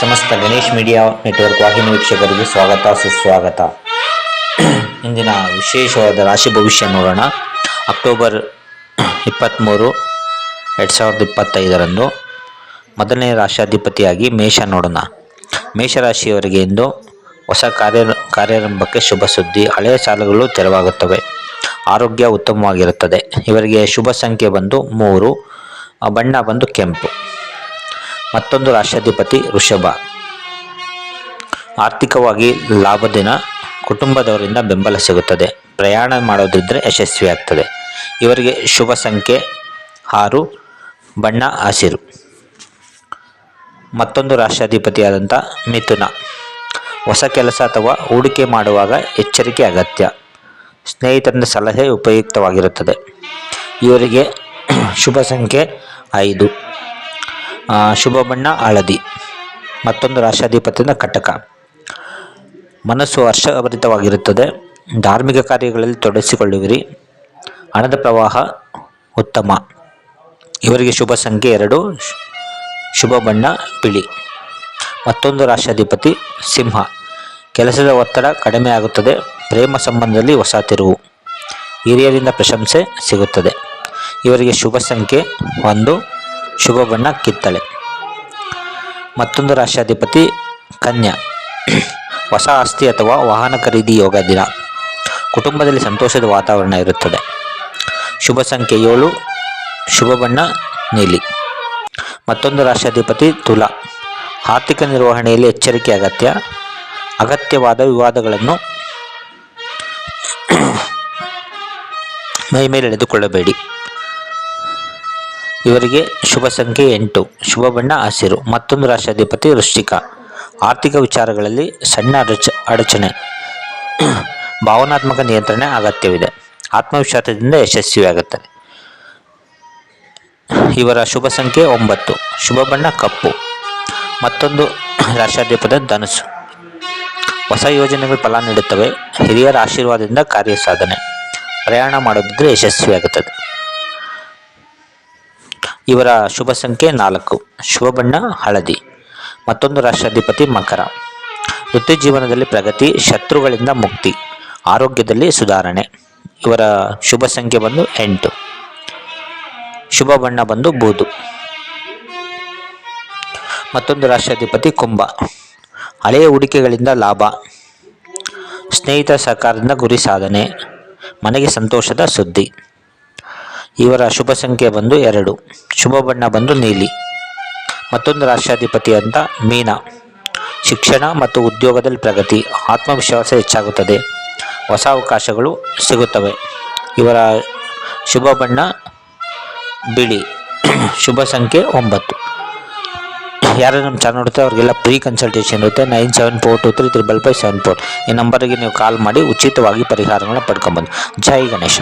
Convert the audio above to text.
ಸಮಸ್ತ Ganesh media network ವಾಹಿನಿ ವೀಕ್ಷಕರಿಗೆ ಸ್ವಾಗತ, ಸುಸ್ವಾಗತ. ಇಂದಿನ ವಿಶೇಷವಾದ ರಾಶಿ ಭವಿಷ್ಯ ನೋಡೋಣ. ಅಕ್ಟೋಬರ್ ಇಪ್ಪತ್ತ್ಮೂರು ಎರಡು ಸಾವಿರದ ಇಪ್ಪತ್ತೈದರಂದು ಮೊದಲನೇ ರಾಷ್ಟ್ರಾಧಿಪತಿಯಾಗಿ ಮೇಷ ನೋಡೋಣ. ಮೇಷರಾಶಿಯವರಿಗೆ ಇಂದು ಹೊಸ ಕಾರ್ಯ, ಕಾರ್ಯಾರಂಭಕ್ಕೆ ಶುಭ ಸುದ್ದಿ, ಹಳೆಯ ಸಾಲಗಳು ತೆರವಾಗುತ್ತವೆ. ಆರೋಗ್ಯ ಉತ್ತಮವಾಗಿರುತ್ತದೆ. ಇವರಿಗೆ ಶುಭ ಸಂಖ್ಯೆ ಬಂದು ಮೂರು, ಬಣ್ಣ ಬಂದು ಕೆಂಪು. ಮತ್ತೊಂದು ರಾಷ್ಟ್ರಾಧಿಪತಿ ಋಷಭ. ಆರ್ಥಿಕವಾಗಿ ಲಾಭ ದಿನ ಕುಟುಂಬದವರಿಂದ ಬೆಂಬಲ ಸಿಗುತ್ತದೆ. ಪ್ರಯಾಣ ಮಾಡೋದಿದ್ದರೆ ಯಶಸ್ವಿಯಾಗ್ತದೆ. ಇವರಿಗೆ ಶುಭ ಸಂಖ್ಯೆ ಆರು, ಬಣ್ಣ ಹಸಿರು. ಮತ್ತೊಂದು ರಾಷ್ಟ್ರಾಧಿಪತಿಯಾದಂಥ ಮಿಥುನ. ಹೊಸ ಕೆಲಸ ಅಥವಾ ಹೂಡಿಕೆ ಮಾಡುವಾಗ ಎಚ್ಚರಿಕೆ ಅಗತ್ಯ. ಸ್ನೇಹಿತರಿಂದ ಸಲಹೆ ಉಪಯುಕ್ತವಾಗಿರುತ್ತದೆ. ಇವರಿಗೆ ಶುಭ ಸಂಖ್ಯೆ ಐದು. ಶುಭ ಬಣ್ಣ, ಹಳದಿ. ಮತ್ತೊಂದು ರಾಷ್ಟ್ರಾಧಿಪತಿಯಿಂದ ಕಟಕ. ಮನಸ್ಸು ಹರ್ಷಭರಿತವಾಗಿರುತ್ತದೆ. ಧಾರ್ಮಿಕ ಕಾರ್ಯಗಳಲ್ಲಿ ತೊಡಗಿಸಿಕೊಳ್ಳುವಿರಿ. ಹಣದ ಪ್ರವಾಹ ಉತ್ತಮ. ಇವರಿಗೆ ಶುಭ ಸಂಖ್ಯೆ ಎರಡು, ಶುಭ ಬಣ್ಣ, ಬಿಳಿ. ಮತ್ತೊಂದು ರಾಷ್ಟ್ರಾಧಿಪತಿ ಸಿಂಹ. ಕೆಲಸದ ಒತ್ತಡ ಕಡಿಮೆ ಆಗುತ್ತದೆ. ಪ್ರೇಮ ಸಂಬಂಧದಲ್ಲಿ ಹೊಸ ತಿರುವು. ಹಿರಿಯರಿಂದ ಪ್ರಶಂಸೆ ಸಿಗುತ್ತದೆ. ಇವರಿಗೆ ಶುಭ ಸಂಖ್ಯೆ ಒಂದು ಶುಭ ಬಣ್ಣ ಕಿತ್ತಳೆ. ಮತ್ತೊಂದು ರಾಷ್ಟ್ರಾಧಿಪತಿ ಕನ್ಯಾ. ಹೊಸ ಆಸ್ತಿ ಅಥವಾ ವಾಹನ ಖರೀದಿ ಯೋಗ ದಿನ. ಕುಟುಂಬದಲ್ಲಿ ಸಂತೋಷದ ವಾತಾವರಣ ಇರುತ್ತದೆ. ಶುಭ ಸಂಖ್ಯೆ ಏಳು, ಶುಭ ಬಣ್ಣ ನೀಲಿ. ಮತ್ತೊಂದು ರಾಷ್ಟ್ರಾಧಿಪತಿ ತುಲಾ. ಆರ್ಥಿಕ ನಿರ್ವಹಣೆಯಲ್ಲಿ ಎಚ್ಚರಿಕೆ ಅಗತ್ಯ. ಅಗತ್ಯವಾದ ವಿವಾದಗಳನ್ನು ಮೈ ಮೇಲೆ ಎಳೆದುಕೊಳ್ಳಬೇಡಿ. ಇವರಿಗೆ ಶುಭ ಸಂಖ್ಯೆ ಎಂಟು. ಶುಭ ಬಣ್ಣ ಹಸಿರು. ಮತ್ತೊಂದು ರಾಷ್ಟ್ರಾಧಿಪತಿ ವೃಶ್ಚಿಕ. ಆರ್ಥಿಕ ವಿಚಾರಗಳಲ್ಲಿ ಸಣ್ಣ ಅಡಚ, ಅಡಚಣೆ. ಭಾವನಾತ್ಮಕ ನಿಯಂತ್ರಣ ಅಗತ್ಯವಿದೆ. ಆತ್ಮವಿಶ್ವಾಸದಿಂದ ಯಶಸ್ವಿಯಾಗುತ್ತದೆ ಇವರ ಶುಭ ಸಂಖ್ಯೆ ಒಂಬತ್ತು. ಶುಭ ಬಣ್ಣ ಕಪ್ಪು. ಮತ್ತೊಂದು ರಾಷ್ಟ್ರಾಧಿಪದ ಧನುಸು. ಹೊಸ ಯೋಜನೆಗಳು ಫಲ ನೀಡುತ್ತವೆ. ಹಿರಿಯರ ಆಶೀರ್ವಾದದಿಂದ ಕಾರ್ಯ ಸಾಧನೆ ಪ್ರಯಾಣ ಮಾಡೋದಿದ್ರೆ ಯಶಸ್ವಿಯಾಗುತ್ತದೆ. ಇವರ ಶುಭ ಸಂಖ್ಯೆ ನಾಲ್ಕು. ಶುಭ ಬಣ್ಣ ಹಳದಿ. ಮತ್ತೊಂದು ರಾಷ್ಟ್ರಾಧಿಪತಿ ಮಕರ. ವೃತ್ತಿ ಜೀವನದಲ್ಲಿ ಪ್ರಗತಿ, ಶತ್ರುಗಳಿಂದ ಮುಕ್ತಿ, ಆರೋಗ್ಯದಲ್ಲಿ ಸುಧಾರಣೆ. ಇವರ ಶುಭ ಸಂಖ್ಯೆ ಬಂದು ಎಂಟು. ಶುಭ ಬಣ್ಣ ಬಂದು ಬೂದು. ಮತ್ತೊಂದು ರಾಷ್ಟ್ರಾಧಿಪತಿ ಕುಂಭ. ಹಳೆಯ ಹೂಡಿಕೆಗಳಿಂದ ಲಾಭ. ಸ್ನೇಹಿತರ ಸಹಕಾರದಿಂದ ಗುರಿ ಸಾಧನೆ. ಮನೆಗೆ ಸಂತೋಷದ ಸುದ್ದಿ. ಇವರ ಶುಭ ಸಂಖ್ಯೆ ಬಂದು ಎರಡು. ಶುಭ ಬಣ್ಣ ಬಂದು ನೀಲಿ. ಮತ್ತೊಂದು ರಾಷ್ಟ್ರಾಧಿಪತಿ ಅಂತ ಮೀನ. ಶಿಕ್ಷಣ ಮತ್ತು ಉದ್ಯೋಗದಲ್ಲಿ ಪ್ರಗತಿ. ಆತ್ಮವಿಶ್ವಾಸ ಹೆಚ್ಚಾಗುತ್ತದೆ. ಹೊಸ ಅವಕಾಶಗಳು ಸಿಗುತ್ತವೆ. ಇವರ ಶುಭ ಬಣ್ಣ ಬಿಳಿ. ಶುಭ ಸಂಖ್ಯೆ ಒಂಬತ್ತು. ಯಾರು ನಮ್ಮ ಚಾನಲ್ ನೋಡುತ್ತೆ ಅವರಿಗೆಲ್ಲ ಫ್ರೀ ಕನ್ಸಲ್ಟೇಷನ್ ಇರುತ್ತೆ. Nine seven four two three triple five seven four. ಈ ನಂಬರಿಗೆ ನೀವು ಕಾಲ್ ಮಾಡಿ ಉಚಿತವಾಗಿ ಪರಿಹಾರಗಳನ್ನ ಪಡ್ಕೊಬೋದು. ಜೈ ಗಣೇಶ.